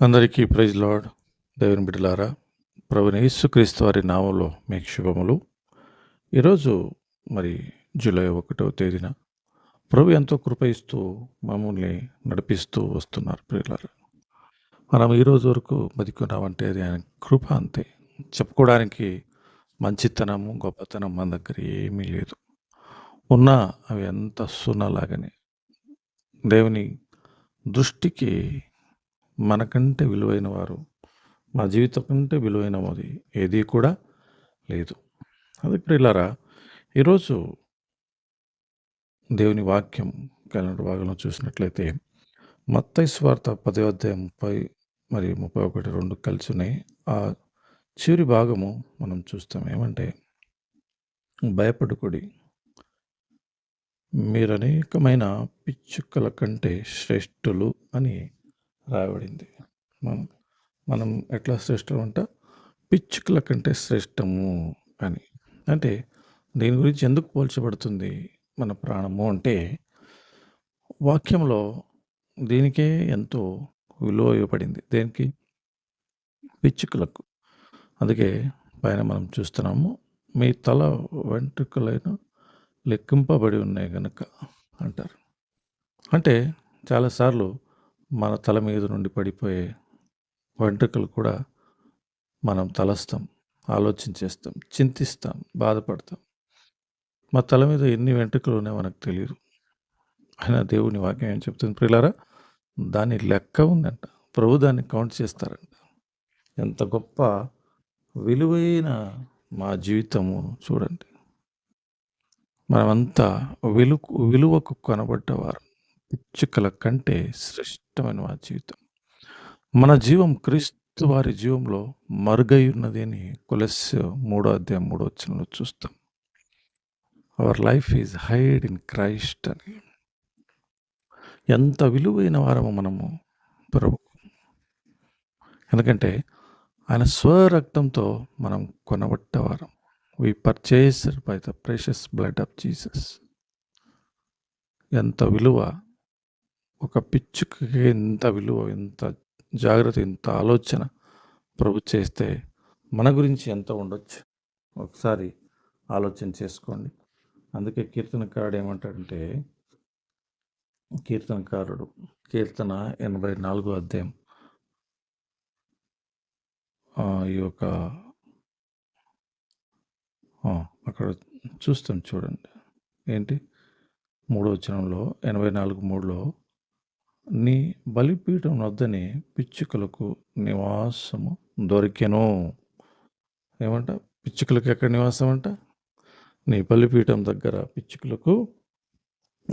అందరికీ praise lord. దేవుని బిడ్డలారా ప్రభుని యేసుక్రీస్తు వారి నామంలో మీకు శుభములు. ఈరోజు మరి జూలై ఒకటవ తేదీన ప్రభు ఎంతో కృప ఇస్తూ మమ్మల్ని నడిపిస్తూ వస్తున్నారు ప్రియులారా. మనం ఈరోజు వరకు బతికున్నామంటే అది ఆయన కృప అంతే. చెప్పుకోవడానికి మంచితనము గొప్పతనం మన దగ్గర ఏమీ లేదు. ఉన్నా అవి ఎంత సున్నలాగానే దేవుని దృష్టికి మనకంటే విలువైన వారు మా జీవితం కంటే విలువైన అది ఏది కూడా లేదు. అది ప్రియులారా ఈరోజు దేవుని వాక్యం కలిగిన భాగంలో చూసినట్లయితే మత్తై స్వార్థ పదే అధ్యాయం ముప్పై మరియు ముప్పై ఒకటి రెండు కలిసి ఉన్నాయి. ఆ చివరి భాగము మనం చూస్తాం. ఏమంటే భయపడుకుడి మీరు అనేకమైన పిచ్చుకల కంటే శ్రేష్ఠులు అని రాయబడింది. మనం మనం ఎట్లా శ్రేష్టం అంట? పిచ్చుకల కంటే శ్రేష్టము అని. అంటే దీని గురించి ఎందుకు పోల్చబడుతుంది మన ప్రాణము అంటే వాక్యంలో దీనికే ఎంతో విలువ ఇవ్వబడింది. దేనికి? పిచ్చుకలకు. అందుకే పైన మనం చూస్తున్నాము మీ తల వెంట్రుకలైన లెక్కింపబడి ఉన్నాయి కనుక అంటారు. అంటే చాలాసార్లు మన తల మీద నుండి పడిపోయే వెంట్రుకలు కూడా మనం తలస్తాం ఆలోచించేస్తాం చింతిస్తాం బాధపడతాం. మా తల మీద ఎన్ని వెంట్రుకలు ఉన్నాయో మనకు తెలియదు. అయినా దేవుని వాక్యం ఏం చెప్తుంది ప్రిలారా దాని లెక్క ఉందంట. ప్రభు దాన్ని కౌంట్ చేస్తారంట. ఎంత గొప్ప విలువైన మా జీవితము చూడండి. మనమంతా విలు విలువకు కొనబడ్డవారు పిచ్చుకల కంటే శ్రేష్టమైన మా జీవితం. మన జీవం క్రీస్తు వారి జీవంలో మరుగై ఉన్నది అని కొలస్య మూడో అధ్యాయం మూడో వచ్చినలో చూస్తాం. Our life is hide in Christ అని. ఎంత విలువైన వారము మనము ప్రభు. ఎందుకంటే ఆయన స్వరక్తంతో మనం కొనబట్టేవారం we purchased by the precious blood of Jesus ఎంత విలువ ఒక పిచ్చుకి ఎంత విలువ ఎంత జాగ్రత్త ఎంత ఆలోచన ప్రభు చేస్తే మన గురించి ఎంత ఉండొచ్చు? ఒకసారి ఆలోచన చేసుకోండి. అందుకే కీర్తనకారుడు ఏమంటాడంటే కీర్తనకారుడు కీర్తన ఎనభై నాలుగో అధ్యాయం ఈ యొక్క అక్కడ చూస్తాం చూడండి. ఏంటి? మూడో వచనంలో ఎనభై నాలుగు మూడులో నీ బలిపీఠం వద్దని పిచ్చుకలకు నివాసము దొరికెను. ఏమంట? పిచ్చుకలకు ఎక్కడ నివాసం అంట నీ బలిపీఠం దగ్గర పిచ్చుకలకు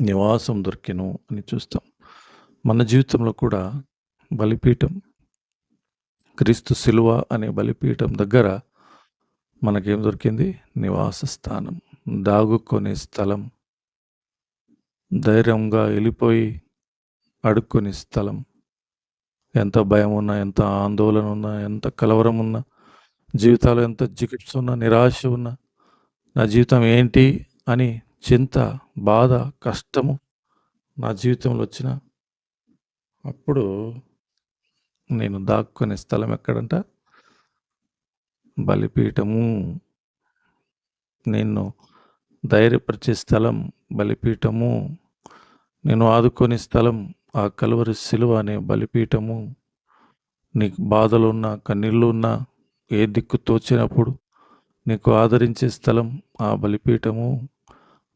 నివాసం దొరికెను అని చూస్తాం. మన జీవితంలో కూడా బలిపీఠం క్రీస్తు శిలువ అనే బలిపీఠం దగ్గర మనకేం దొరికింది? నివాస స్థానం. దాగుకొనే స్థలం. ధైర్యంగా వెళ్ళిపోయి అడుక్కునే స్థలం. ఎంత భయం ఉన్నా ఎంత ఆందోళన ఉన్నా ఎంత కలవరం ఉన్నా జీవితాలు ఎంత జిగిప్స్ ఉన్నా నిరాశ ఉన్నా నా జీవితం ఏంటి అని చింత బాధ కష్టము నా జీవితంలో వచ్చిన అప్పుడు నేను దాక్కునే స్థలం ఎక్కడంట? బలిపీఠము. నిన్ను ధైర్యపరిచే స్థలం బలిపీఠము. నేను ఆదుకునే స్థలం ఆ కలువరి శిలువ అనే బలిపీఠము నీకు బాధలున్నా కన్నీళ్ళు ఉన్నా ఏ దిక్కు తోచినప్పుడు నీకు ఆదరించే స్థలం ఆ బలిపీఠము.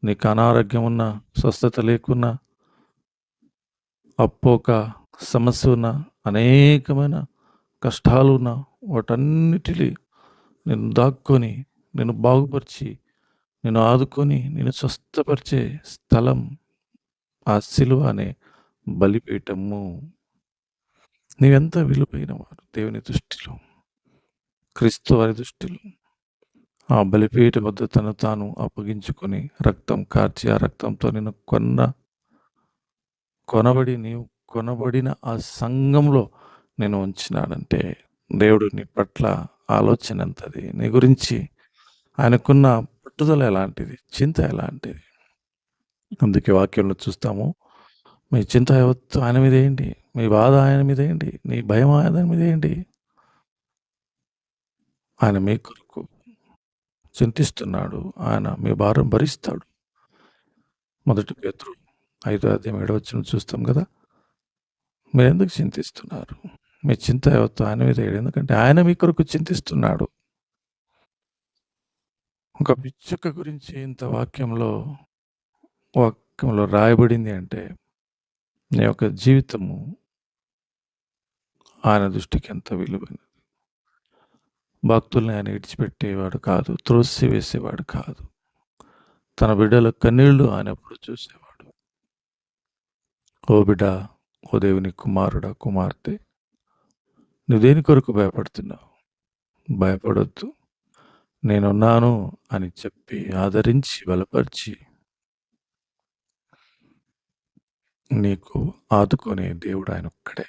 నీకు అనారోగ్యం ఉన్నా స్వస్థత లేకున్నా అప్పోక సమస్య ఉన్న అనేకమైన కష్టాలు ఉన్న వాటన్నిటిని నేను దాక్కొని నేను బాగుపరిచి నేను ఆదుకొని నేను స్వస్థపరిచే స్థలం ఆ సిలువ అనే బలిపీఠము. నీవెంత విలువైన వారు దేవుని దృష్టిలో క్రీస్తు వారి దృష్టిలో. ఆ బలిపీఠ వద్ద తను తాను అప్పగించుకొని రక్తం కార్చి ఆ రక్తంతో నేను కొన్న కొనబడి నీవు కొనబడిన ఆ సంఘంలో నేను ఉంచినాడంటే దేవుడు నీ పట్ల ఆలోచన ఎంతది? నీ గురించి ఆయనకున్న పట్టుదల ఎలాంటిది? చింత ఎలాంటిది? అందుకే వాక్యంలో చూస్తాము మీ చింత యావత్తు ఆయన మీద ఏంటి మీ బాధ ఆయన మీద ఏంటి నీ భయం ఆయన మీద ఏంటి ఆయన మీ కొరకు చింతిస్తున్నాడు. ఆయన మీ భారం భరిస్తాడు. మొదటి పేతురు ఐదో అధ్యాయం ఏడవచ్చిన చూస్తాం కదా? మీరు ఎందుకు చింతిస్తున్నారు? మీ చింత యావత్తు ఆయన మీద ఎందుకంటే ఆయన మీ కొరకు చింతిస్తున్నాడు. ఒక పిచ్చుక గురించి ఇంత వాక్యంలో వాక్యంలో రాయబడింది అంటే నీ యొక్క జీవితము ఆయన దృష్టికి ఎంత విలువైనది? భక్తుల్ని ఆయన విడిచిపెట్టేవాడు కాదు త్రోసి వేసేవాడు కాదు. తన బిడ్డల కన్నీళ్ళు ఆయన ఎప్పుడు చూసేవాడు. ఓ బిడ్డ ఓ దేవుని కుమారుడా కుమార్తె నువ్వు దేని కొరకు భయపడుతున్నావు? భయపడొద్దు. నేనున్నాను అని చెప్పి ఆదరించి బలపరిచి నీకు ఆదుకునే దేవుడు ఆయన ఒక్కడే.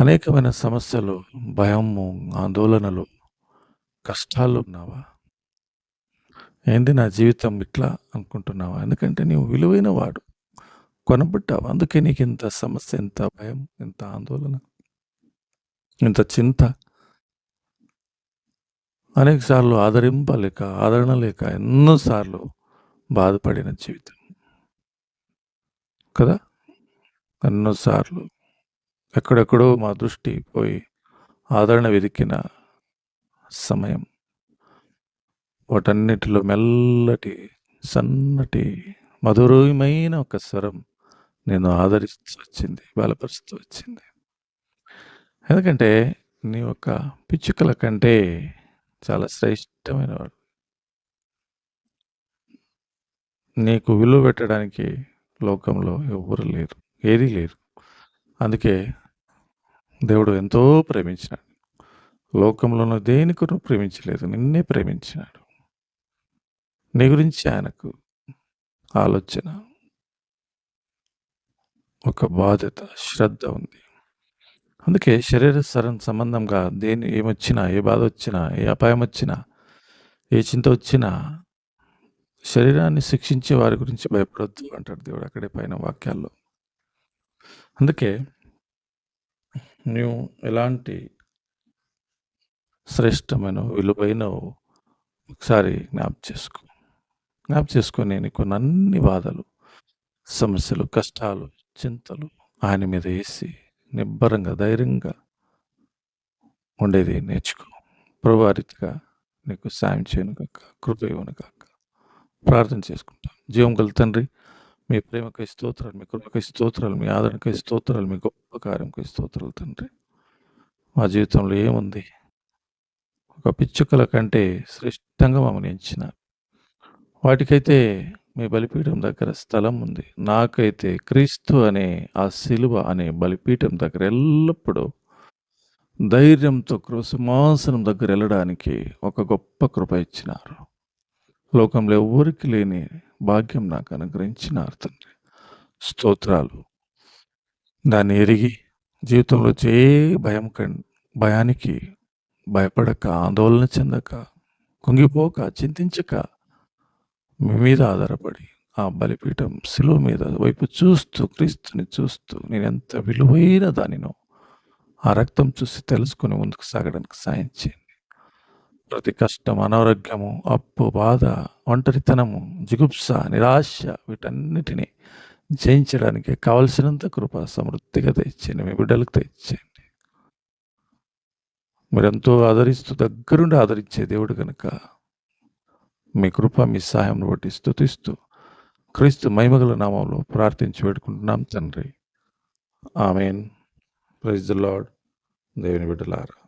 అనేకమైన సమస్యలు భయము ఆందోళనలు కష్టాలు ఉన్నావా? ఏంది నా జీవితం ఇట్లా అనుకుంటున్నావా? ఎందుకంటే నీవు విలువైన వాడు కొనబడ్డావు. అందుకే నీకు ఇంత సమస్య ఇంత భయం ఇంత ఆందోళన ఇంత చింత. అనేక సార్లు ఆదరింపలేక ఆదరణ లేక ఎన్నోసార్లు బాధపడిన జీవితం. కదా? ఎన్నోసార్లు ఎక్కడెక్కడో మా దృష్టి పోయి ఆదరణ వెతికిన సమయం. వాటన్నిటిలో మెల్లటి సన్నటి మధురమైన ఒక స్వరం నేను ఆదరిస్తూ వచ్చింది బలపరుస్తూ వచ్చింది. ఎందుకంటే నీ ఒక పిచ్చుకల కంటే చాలా శ్రేష్టమైన వాడు నీకు విలువ పెట్టడానికి లోకంలో ఎవ్వరు లేరు ఏదీ లేరు. అందుకే దేవుడు ఎంతో ప్రేమించినాడు. లోకంలోనూ దేనికను ప్రేమించలేదు నిన్నే ప్రేమించినాడు. నీ గురించి ఆయనకు ఆలోచన ఒక బాధ్యత శ్రద్ధ ఉంది. అందుకే శరీర సరం సంబంధంగా దేని ఏమొచ్చినా ఏ బాధ వచ్చినా ఏ అపాయం వచ్చినా ఏ చింత వచ్చినా శరీరాన్ని శిక్షించే వారి గురించి భయపడొద్దు అంటాడు దేవుడు అక్కడే పైన వాక్యాల్లో. అందుకే నువ్వు ఎలాంటి శ్రేష్టమైన విలువైన ఒకసారి జ్ఞాప చేసుకో. జ్ఞాప చేసుకొని నీకు అన్ని బాధలు సమస్యలు కష్టాలు చింతలు ఆయన మీద వేసి నిబ్బరంగా ధైర్యంగా ఉండేది నేర్చుకో. ప్రభారితగా నీకు సాయం చేయను కాక కృప ఇవ్వను కాక ప్రార్థన చేసుకుంటాం. జీవం గల తండ్రి మీ ప్రేమకై స్తోత్రాలు మీ కృపకై స్తోత్రాలు మీ ఆదరణకై స్తోత్రాలు మీ గొప్ప కార్యంకై స్తోత్రాలు తండ్రి. మా జీవితంలో ఏముంది? ఒక పిచ్చుకల కంటే శ్రేష్టంగా మమ్మల్ని ఎంచిన. వాటికైతే మీ బలిపీఠం దగ్గర స్థలం ఉంది. నాకైతే క్రీస్తు అనే ఆ శిలువ అనే బలిపీఠం దగ్గర ఎల్లప్పుడూ ధైర్యంతో సింహాసనం దగ్గర వెళ్ళడానికి ఒక గొప్ప కృప ఇచ్చినారు. లోకంలో ఎవరికి లేని భాగ్యం నాకు అనుగ్రహించినారు తండ్రి. స్తోత్రాలు. దాన్ని ఎరిగి జీవితంలో చే భయం భయానికి భయపడక ఆందోళన చెందక కుంగిపోక చింతించక మీ మీద ఆధారపడి ఆ బలిపీఠం శిలువ మీద వైపు చూస్తూ క్రీస్తుని చూస్తూ నేను ఎంత విలువైన దానినో ఆ రక్తం చూసి తెలుసుకుని ముందుకు సాగడానికి సాయం చేయండి. ప్రతి కష్టం అనారోగ్యము అప్పు బాధ ఒంటరితనము జిగుప్స నిరాశ వీటన్నిటినీ జయించడానికి కావలసినంత కృప సమృద్ధిగా తెచ్చేయండి మీ బిడ్డలకు తెచ్చేయండి మీరెంతో ఆదరిస్తూ దగ్గరుండి ఆదరించే దేవుడు కనుక మీ కృప మీ సహాయం బట్టి స్థుతిస్తూ క్రీస్తు మైమగల నామంలో ప్రార్థించి పెట్టుకుంటున్నాం తండ్రి. ఆమెన్. ప్రైజ్ ద లాడ్ దేవుని బిడ్డలారా.